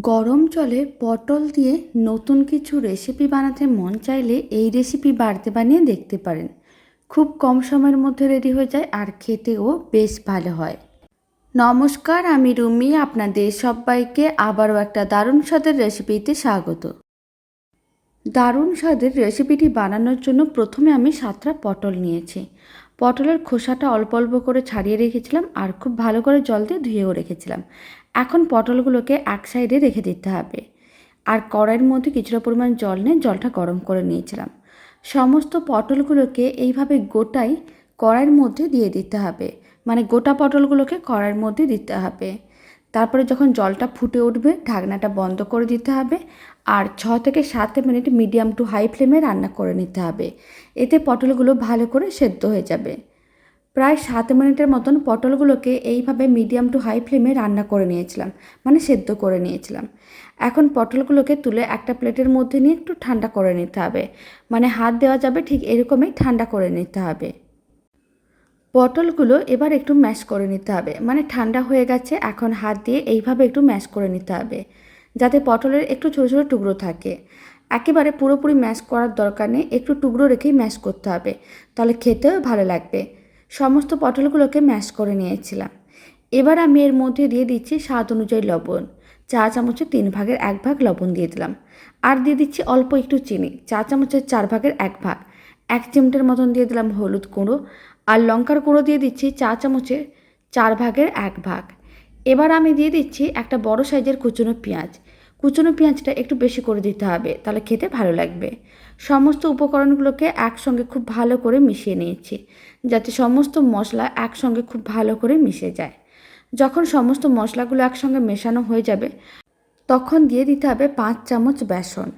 গরম জলে পটল দিয়ে নতুন কিছু রেসিপি বানাতে মন চাইলে এই রেসিপি বাড়তে বানিয়ে দেখতে পারেন। খুব কম সময়ের মধ্যে রেডি হয়ে যায় আর খেতেও বেশ ভালো হয়। নমস্কার, আমি রুমি, আপনাদের সবাইকে আবারও একটা দারুণ স্বাদের রেসিপিতে স্বাগত। দারুণ স্বাদের রেসিপিটি বানানোর জন্য প্রথমে আমি সাতটা পটল নিয়েছি। পটলের খোসাটা অল্প অল্প করে ছাড়িয়ে রেখেছিলাম আর খুব ভালো করে জল দিয়ে ধুয়েও রেখেছিলাম। এখন পটলগুলোকে এক সাইডে রেখে দিতে হবে। আর কড়াইয়ের মধ্যে কিছুটা পরিমাণ জল নিয়ে জলটা গরম করে নিয়েছিলাম। সমস্ত পটলগুলোকে এইভাবে গোটাই কড়াইয়ের মধ্যে দিয়ে দিতে হবে। মানে গোটা পটলগুলোকে কড়াইয়ের মধ্যে দিতে হবে। তারপরে যখন জলটা ফুটে উঠবে, ঢাকনাটা বন্ধ করে দিতে হবে আর ছ থেকে সাত মিনিট মিডিয়াম টু হাই ফ্লেমে রান্না করে নিতে হবে। এতে পটলগুলো ভালো করে সেদ্ধ হয়ে যাবে। প্রায় সাত মিনিটের মতন পটলগুলোকে এইভাবে মিডিয়াম টু হাই ফ্লেমে রান্না করে নিয়েছিলাম মানে সেদ্ধ করে নিয়েছিলাম। এখন পটলগুলোকে তুলে একটা প্লেটের মধ্যে নিয়ে একটু ঠান্ডা করে নিতে হবে মানে হাত দেওয়া যাবে ঠিক এরকমই ঠান্ডা করে নিতে হবে। পটলগুলো এবার একটু ম্যাশ করে নিতে হবে। মানে ঠান্ডা হয়ে গেছে, এখন হাত দিয়ে এইভাবে একটু ম্যাশ করে নিতে হবে, যাতে পটলের একটু ছোটো ছোটো টুকরো থাকে। একেবারে পুরোপুরি ম্যাশ করার দরকার নেই, একটু টুকরো রেখেই ম্যাশ করতে হবে, তাহলে খেতেও ভালো লাগবে। সমস্ত পটলগুলোকে ম্যাশ করে নিয়েছিলাম। এবার আমি এর মধ্যে দিয়ে দিচ্ছি স্বাদ অনুযায়ী লবণ। চা চামচের তিন ভাগের এক ভাগ লবণ দিয়ে দিলাম। আর দিয়ে দিচ্ছি অল্প একটু চিনি, চা চামচের চার ভাগের এক ভাগ। এক চিমটের মতন দিয়ে দিলাম হলুদ গুঁড়ো আর লঙ্কার গুঁড়ো দিয়ে দিচ্ছি চা চামচের চার ভাগের এক ভাগ। এবার আমি দিয়ে দিচ্ছি একটা বড় সাইজের কুচনো পেঁয়াজ। কুচনো পেঁয়াজটা একটু বেশি করে দিতে হবে, তাহলে খেতে ভালো লাগবে। সমস্ত উপকরণগুলোকে একসঙ্গে খুব ভালো করে মিশিয়ে নিয়েছি, যাতে সমস্ত মশলা একসঙ্গে খুব ভালো করে মিশে যায়। যখন সমস্ত মশলাগুলো একসঙ্গে মেশানো হয়ে যাবে, তখন দিয়ে দিতে হবে পাঁচ চামচ বেসন।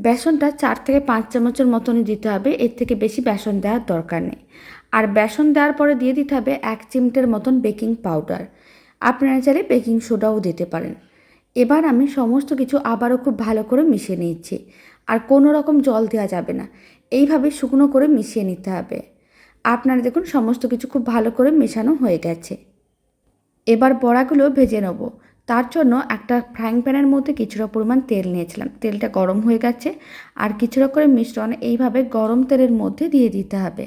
বেসনটা চার থেকে পাঁচ চামচের মতনই দিতে হবে, এর থেকে বেশি বেসন দেওয়ার দরকার নেই। আর বেসন দেওয়ার পরে দিয়ে দিতে হবে এক চিমটের মতন বেকিং পাউডার। আপনারা চাইলে বেকিং সোডাও দিতে পারেন। এবার আমি সমস্ত কিছু আবারও খুব ভালো করে মিশিয়ে নিচ্ছি। আর কোনো রকম জল দেওয়া যাবে না। এইভাবে শুকনো করে মিশিয়ে নিতে হবে। আপনারা দেখুন সমস্ত কিছু খুব ভালো করে মেশানো হয়ে গেছে। এবার বড়াগুলো ভেজে নেব। তার জন্য একটা ফ্রাইং প্যানের মধ্যে কিছুটা পরিমাণ তেল নিয়েছিলাম। তেলটা গরম হয়ে গেছে আর কিছুটা করে মিশ্রণ এইভাবে গরম তেলের মধ্যে দিয়ে দিতে হবে।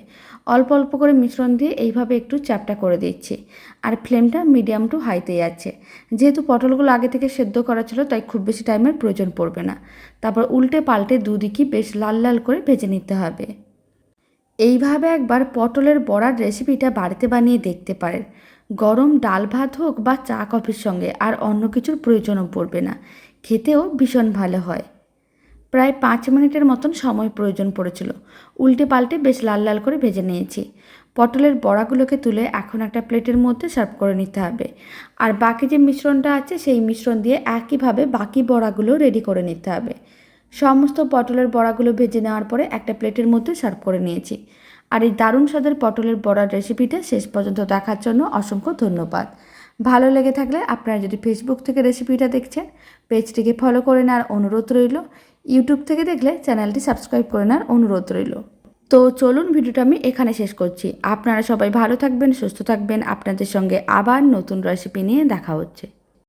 অল্প অল্প করে মিশ্রণ দিয়ে এইভাবে একটু চ্যাপটা করে দিচ্ছি। আর ফ্লেমটা মিডিয়াম টু হাইতে যাচ্ছে যেহেতু পটলগুলো আগে থেকে সেদ্ধ করা ছিল, তাই খুব বেশি টাইমের প্রয়োজন পড়বে না। তারপর উল্টে পাল্টে দুদিকই বেশ লাল লাল করে ভেজে নিতে হবে। এইভাবে একবার পটলের বড়ার রেসিপিটা বাড়িতে বানিয়ে দেখতে পারেন। গরম ডাল ভাত হোক বা চা কফির সঙ্গে, আর অন্য কিছুর প্রয়োজনও পড়বে না। খেতেও ভীষণ ভালো হয়। প্রায় পাঁচ মিনিটের মতন সময় প্রয়োজন পড়েছিল। উল্টে পাল্টে বেশ লাল লাল করে ভেজে নিয়েছি। পটলের বড়াগুলোকে তুলে এখন একটা প্লেটের মধ্যে সার্ভ করে নিতে হবে। আর বাকি যে মিশ্রণটা আছে, সেই মিশ্রণ দিয়ে একইভাবে বাকি বড়াগুলো রেডি করে নিতে হবে। সমস্ত পটলের বড়াগুলো ভেজে নেওয়ার পরে একটা প্লেটের মধ্যে সার্ভ করে নিয়েছি। আর এই দারুণ স্বাদের পটলের বড়ার রেসিপিটা শেষ পর্যন্ত দেখার জন্য অসংখ্য ধন্যবাদ। ভালো লেগে থাকলে আপনারা যদি ফেসবুক থেকে রেসিপিটা দেখছেন, পেজটিকে ফলো করে নেওয়ার অনুরোধ রইল। ইউটিউব থেকে দেখলে চ্যানেলটি সাবস্ক্রাইব করে নেওয়ার অনুরোধ রইল। তো চলুন ভিডিওটা আমি এখানে শেষ করছি। আপনারা সবাই ভালো থাকবেন, সুস্থ থাকবেন। আপনাদের সঙ্গে আবার নতুন রেসিপি নিয়ে দেখা হচ্ছে।